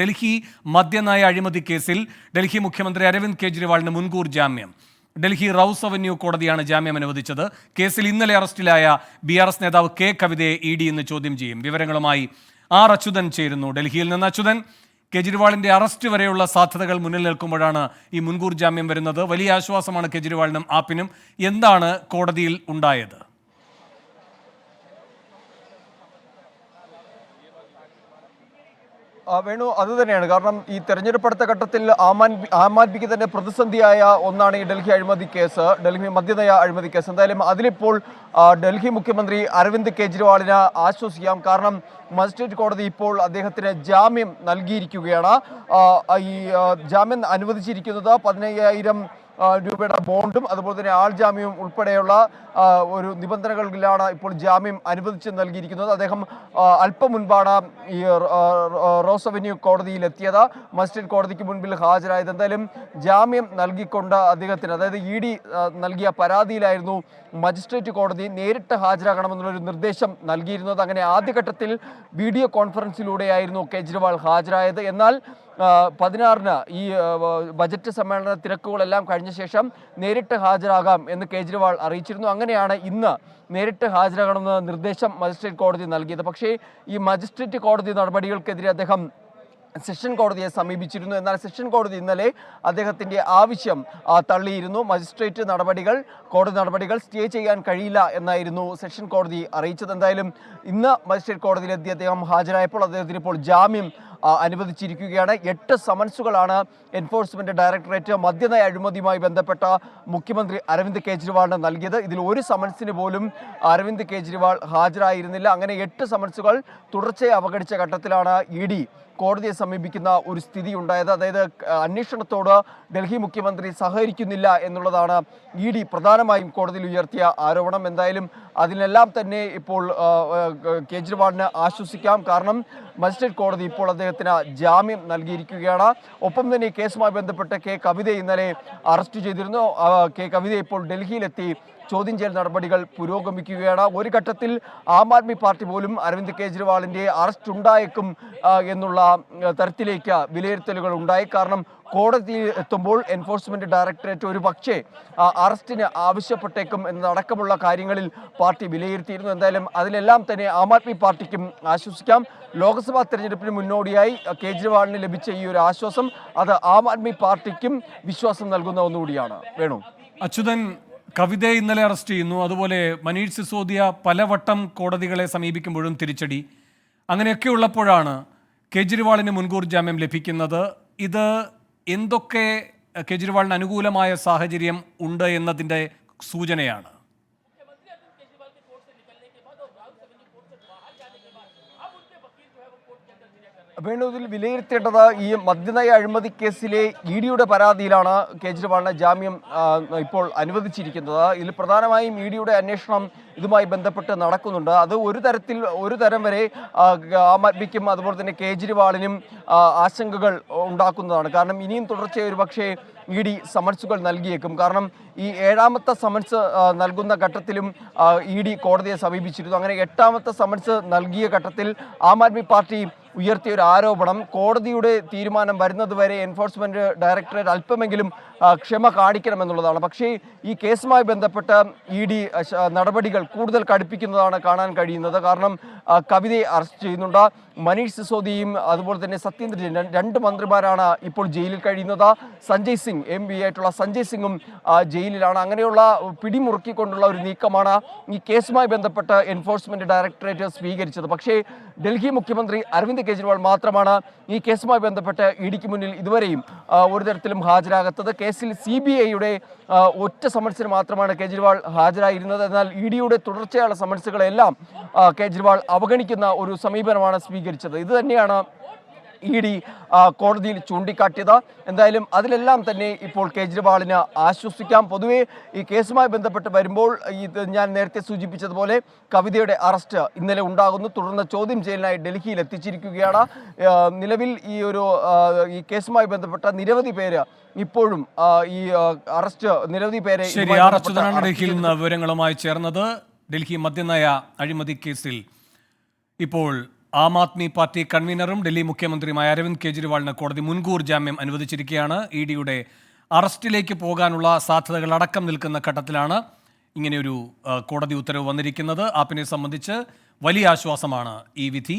ഡൽഹി മദ്യനയ അഴിമതി കേസിൽ ഡൽഹി മുഖ്യമന്ത്രി അരവിന്ദ് കെജ്രിവാളിന് മുൻകൂർ ജാമ്യം. ഡൽഹി റൌസ് അവന്യൂ കോടതിയാണ് ജാമ്യം അനുവദിച്ചത്. കേസിൽ ഇന്നലെ അറസ്റ്റിലായ ബി ആർ എസ് നേതാവ് കെ കവിതയെ ഇ ഡി ഇന്ന് ചോദ്യം ചെയ്യും. വിവരങ്ങളുമായി ആർ അച്യുതൻ ചേരുന്നു. ഡൽഹിയിൽ നിന്ന് അച്യുതൻ കെജ്രിവാളിന്റെ അറസ്റ്റ് വരെയുള്ള സാധ്യതകൾ മുന്നിൽ നിൽക്കുമ്പോഴാണ് ഈ മുൻകൂർ ജാമ്യം വരുന്നത്. വലിയ ആശ്വാസമാണ് കെജ്രിവാളിനും ആപ്പിനും. എന്താണ് കോടതിയിൽ ഉണ്ടായത്? വേണു അത് തന്നെയാണ്. കാരണം ഈ തെരഞ്ഞെടുപ്പ് അടുത്ത ഘട്ടത്തിൽ ആം ആദ്മി ആം ആദ്മിക്ക് തന്നെ പ്രതിസന്ധിയായ ഒന്നാണ് ഈ ഡൽഹി അഴിമതി കേസ് ഡൽഹി മദ്യനയ അഴിമതി കേസ്. എന്തായാലും അതിലിപ്പോൾ ഡൽഹി മുഖ്യമന്ത്രി അരവിന്ദ് കെജ്രിവാളിനെ ആശ്വസിക്കാം. കാരണം മജിസ്ട്രേറ്റ് കോടതി ഇപ്പോൾ അദ്ദേഹത്തിന് ജാമ്യം നൽകിയിരിക്കുകയാണ്. ഈ ജാമ്യം അനുവദിച്ചിരിക്കുന്നത് പതിനയ്യായിരം രൂപയുടെ ബോണ്ടും അതുപോലെ തന്നെ ആൾ ജാമ്യവും ഉൾപ്പെടെയുള്ള ഒരു നിബന്ധനകളിലാണ് ഇപ്പോൾ ജാമ്യം അനുവദിച്ച് നൽകിയിരിക്കുന്നത്. അദ്ദേഹം അല്പം മുൻപാണ് ഈ റോസ് അവന്യൂ കോടതിയിൽ എത്തിയത്. മജിസ്ട്രേറ്റ് കോടതിക്ക് മുൻപിൽ ഹാജരായത്. എന്തായാലും ജാമ്യം നൽകിക്കൊണ്ട് അദ്ദേഹത്തിന് അതായത് ഇ ഡി നൽകിയ പരാതിയിലായിരുന്നു മജിസ്ട്രേറ്റ് കോടതി നേരിട്ട് ഹാജരാകണമെന്നുള്ളൊരു നിർദ്ദേശം നൽകിയിരുന്നത്. അങ്ങനെ ആദ്യഘട്ടത്തിൽ വീഡിയോ കോൺഫറൻസിലൂടെയായിരുന്നു കേജ്രിവാൾ ഹാജരായത്. എന്നാൽ പതിനാറിന് ഈ ബജറ്റ് സമ്മേളന തിരക്കുകളെല്ലാം കഴിഞ്ഞ ശേഷം നേരിട്ട് ഹാജരാകാം എന്ന് കേജ്രിവാൾ അറിയിച്ചിരുന്നു. അങ്ങനെയാണ് ഇന്ന് നേരിട്ട് ഹാജരാകണമെന്ന് നിർദ്ദേശം മജിസ്ട്രേറ്റ് കോടതി നൽകിയത്. പക്ഷേ ഈ മജിസ്ട്രേറ്റ് കോടതി നടപടികൾക്കെതിരെ അദ്ദേഹം സെഷൻ കോടതിയെ സമീപിച്ചിരുന്നു. എന്നാൽ സെഷൻ കോടതി ഇന്നലെ അദ്ദേഹത്തിന്റെ ആവശ്യം തള്ളിയിരുന്നു. മജിസ്ട്രേറ്റ് നടപടികൾ കോടതി നടപടികൾ സ്റ്റേ ചെയ്യാൻ കഴിയില്ല എന്നായിരുന്നു സെഷൻ കോടതി അറിയിച്ചത്. എന്തായാലും ഇന്ന് മജിസ്ട്രേറ്റ് കോടതിയിലെത്തി അദ്ദേഹം ഹാജരായപ്പോൾ അദ്ദേഹത്തിന് ഇപ്പോൾ ജാമ്യം അനുവദിച്ചിരിക്കുകയാണ്. എട്ട് സമൻസുകളാണ് എൻഫോഴ്സ്മെന്റ് ഡയറക്ടറേറ്റ് മദ്യനയ അഴിമതിയുമായി ബന്ധപ്പെട്ട മുഖ്യമന്ത്രി അരവിന്ദ് കെജ്രിവാളിന് നൽകിയത്. ഇതിൽ ഒരു സമൻസിന് പോലും അരവിന്ദ് കെജ്രിവാൾ ഹാജരായിരുന്നില്ല. അങ്ങനെ എട്ട് സമൻസുകൾ തുടർച്ചയെ അവഗണിച്ച ഘട്ടത്തിലാണ് ഇ ഡി കോടതിയെ സമീപിക്കുന്ന ഒരു സ്ഥിതി ഉണ്ടായത് അതായത് അന്വേഷണത്തോട് ഡൽഹി മുഖ്യമന്ത്രി സഹകരിക്കുന്നില്ല എന്നുള്ളതാണ് ഇ ഡി പ്രധാനമായും കോടതിയിൽ ഉയർത്തിയ ആരോപണം. എന്തായാലും അതിനെല്ലാം തന്നെ ഇപ്പോൾ കേജ്രിവാളിന് ആശ്വസിക്കാം. കാരണം മജിസ്ട്രേറ്റ് കോടതി ഇപ്പോൾ അദ്ദേഹത്തിന് ജാമ്യം നൽകിയിരിക്കുകയാണ്. ഒപ്പം തന്നെ കേസുമായി ബന്ധപ്പെട്ട് കെ കവിത ഇന്നലെ അറസ്റ്റ് ചെയ്തിരുന്നു. കെ കവിത ഇപ്പോൾ ഡൽഹിയിലെത്തി ചോദ്യം ചെയ്യൽ നടപടികൾ പുരോഗമിക്കുകയാണ്. ഒരു ഘട്ടത്തിൽ ആം ആദ്മി പാർട്ടി പോലും അരവിന്ദ് കെജ്രിവാളിന്റെ അറസ്റ്റ് ഉണ്ടായേക്കും എന്നുള്ള തരത്തിലേക്ക് വിലയിരുത്തലുകൾ ഉണ്ടായി. കാരണം കോടതിയിൽ എത്തുമ്പോൾ എൻഫോഴ്സ്മെന്റ് ഡയറക്ടറേറ്റ് ഒരു പക്ഷേ അറസ്റ്റിന് ആവശ്യപ്പെട്ടേക്കും എന്നതടക്കമുള്ള കാര്യങ്ങളിൽ പാർട്ടി വിലയിരുത്തിയിരുന്നു. എന്തായാലും അതിലെല്ലാം തന്നെ ആം ആദ്മി പാർട്ടിക്കും ആശ്വസിക്കാം. ലോക്സഭാ തെരഞ്ഞെടുപ്പിന് മുന്നോടിയായി കേജ്രിവാളിന് ലഭിച്ച ഈ ഒരു ആശ്വാസം അത് ആം ആദ്മി പാർട്ടിക്കും വിശ്വാസം നൽകുന്ന ഒന്നുകൂടിയാണ്. വേണു. അച്യുതൻ കവിതയെ ഇന്നലെ അറസ്റ്റ് ചെയ്യുന്നു. അതുപോലെ മനീഷ് സിസോദിയ പലവട്ടം കോടതികളെ സമീപിക്കുമ്പോഴും തിരിച്ചടി. അങ്ങനെയൊക്കെ ഉള്ളപ്പോഴാണ് കേജ്രിവാളിന് മുൻകൂർ ജാമ്യം ലഭിക്കുന്നത്. ഇത് എന്തൊക്കെ കേജ്രിവാളിന് അനുകൂലമായ സാഹചര്യം ഉണ്ട് എന്നതിന്റെ സൂചനയാണ്. വേണു ഇതിൽ വിലയിരുത്തേണ്ടത് ഈ മദ്യനയ അഴിമതി കേസിലെ ഇ ഡിയുടെ പരാതിയിലാണ് കേജ്രിവാളിന് ജാമ്യം ഇപ്പോൾ അനുവദിച്ചിരിക്കുന്നത്. ഇതിൽ പ്രധാനമായും ഇ ഡിയുടെ അന്വേഷണം ഇതുമായി ബന്ധപ്പെട്ട് നടക്കുന്നുണ്ട്. അത് ഒരു തരത്തിൽ ഒരു തരം വരെ ആം ആദ്മിക്കും അതുപോലെ തന്നെ കേജ്രിവാളിനും ആശങ്കകൾ ഉണ്ടാക്കുന്നതാണ്. കാരണം ഇനിയും തുടർച്ചയായി ഒരു പക്ഷേ ഇ ഡി സമൻസുകൾ നൽകിയേക്കും. കാരണം ഈ ഏഴാമത്തെ സമൻസ് നൽകുന്ന ഘട്ടത്തിലും ഇ ഡി കോടതിയെ സമീപിച്ചിരുന്നു. അങ്ങനെ എട്ടാമത്തെ സമൻസ് നൽകിയ ഘട്ടത്തിൽ ആം ആദ്മി പാർട്ടി ഉയർത്തിയ ഒരു ആരോപണം. കോടതിയുടെ തീരുമാനം വരുന്നതുവരെ എൻഫോഴ്സ്മെന്റ് ഡയറക്ടറേറ്റ് അല്പമെങ്കിലും ക്ഷമ കാണിക്കണമെന്നുള്ളതാണ്. പക്ഷേ ഈ കേസുമായി ബന്ധപ്പെട്ട ഇ ഡി നടപടികൾ കൂടുതൽ കടുപ്പിക്കുന്നതാണ് കാണാൻ കഴിയുന്നത്. കാരണം കവിതയെ അറസ്റ്റ് ചെയ്യുന്നുണ്ട്. മനീഷ് സിസോദിയും അതുപോലെ തന്നെ സത്യേന്ദ്ര ജെയിൻ രണ്ട് മന്ത്രിമാരാണ് ഇപ്പോൾ ജയിലിൽ കഴിയുന്നത്. സഞ്ജയ് സിംഗ് എം പി ആയിട്ടുള്ള സഞ്ജയ് സിംഗും ജയിലിലാണ്. അങ്ങനെയുള്ള പിടിമുറുക്കിക്കൊണ്ടുള്ള ഒരു നീക്കമാണ് ഈ കേസുമായി ബന്ധപ്പെട്ട് എൻഫോഴ്സ്മെന്റ് ഡയറക്ടറേറ്റ് സ്വീകരിച്ചത്. പക്ഷേ ഡൽഹി മുഖ്യമന്ത്രി അരവിന്ദ് കെജ്രിവാൾ മാത്രമാണ് ഈ കേസുമായി ബന്ധപ്പെട്ട് ഇ ഡിക്ക് മുന്നിൽ ഇതുവരെയും ഒരു തരത്തിലും ഹാജരാകാത്തത്. കേസിൽ സി ബി ഐയുടെ ഒറ്റ സമൻസിന് മാത്രമാണ് കേജ്രിവാൾ ഹാജരായിരുന്നത്. എന്നാൽ ഇ ഡിയുടെ തുടർച്ചയായുള്ള സമൻസുകളെല്ലാം കേജ്രിവാൾ അവഗണിക്കുന്ന ഒരു സമീപനമാണ് സ്വീകരിച്ചത് ഇത് തന്നെയാണ് ഇ ഡി കോടതിയിൽ ചൂണ്ടിക്കാട്ടിയത്. എന്തായാലും അതിലെല്ലാം തന്നെ ഇപ്പോൾ കേജ്രിവാളിന് ആശ്വസിക്കാം. പൊതുവേ ഈ കേസുമായി ബന്ധപ്പെട്ട് വരുമ്പോൾ ഇത് ഞാൻ നേരത്തെ സൂചിപ്പിച്ചതുപോലെ കവിതയുടെ അറസ്റ്റ് ഇന്നലെ ഉണ്ടാകുന്നു. തുടർന്ന് ചോദ്യം ചെയ്യലിനായി ഡൽഹിയിൽ എത്തിച്ചിരിക്കുകയാണ്. നിലവിൽ ഈ ഒരു ഈ കേസുമായി ബന്ധപ്പെട്ട നിരവധി പേര് ഇപ്പോഴും ഈ അറസ്റ്റ് നിരവധി പേരെ ഡൽഹിയിൽ നിന്ന് വിവരങ്ങളുമായി ചേർന്നത് ഡൽഹി മദ്യനയ അഴിമതി കേസിൽ. ഇപ്പോൾ ആം ആദ്മി പാർട്ടി കൺവീനറും ഡൽഹി മുഖ്യമന്ത്രിയുമായ അരവിന്ദ് കെജ്രിവാളിന് കോടതി മുൻകൂർ ജാമ്യം അനുവദിച്ചിരിക്കുകയാണ്. ഇ ഡിയുടെ അറസ്റ്റിലേക്ക് പോകാനുള്ള സാധ്യതകൾ അടക്കം നിൽക്കുന്ന ഘട്ടത്തിലാണ് ഇങ്ങനെയൊരു കോടതി ഉത്തരവ് വന്നിരിക്കുന്നത്. ആപ്പിനെ സംബന്ധിച്ച് വലിയ ആശ്വാസമാണ് ഈ വിധി.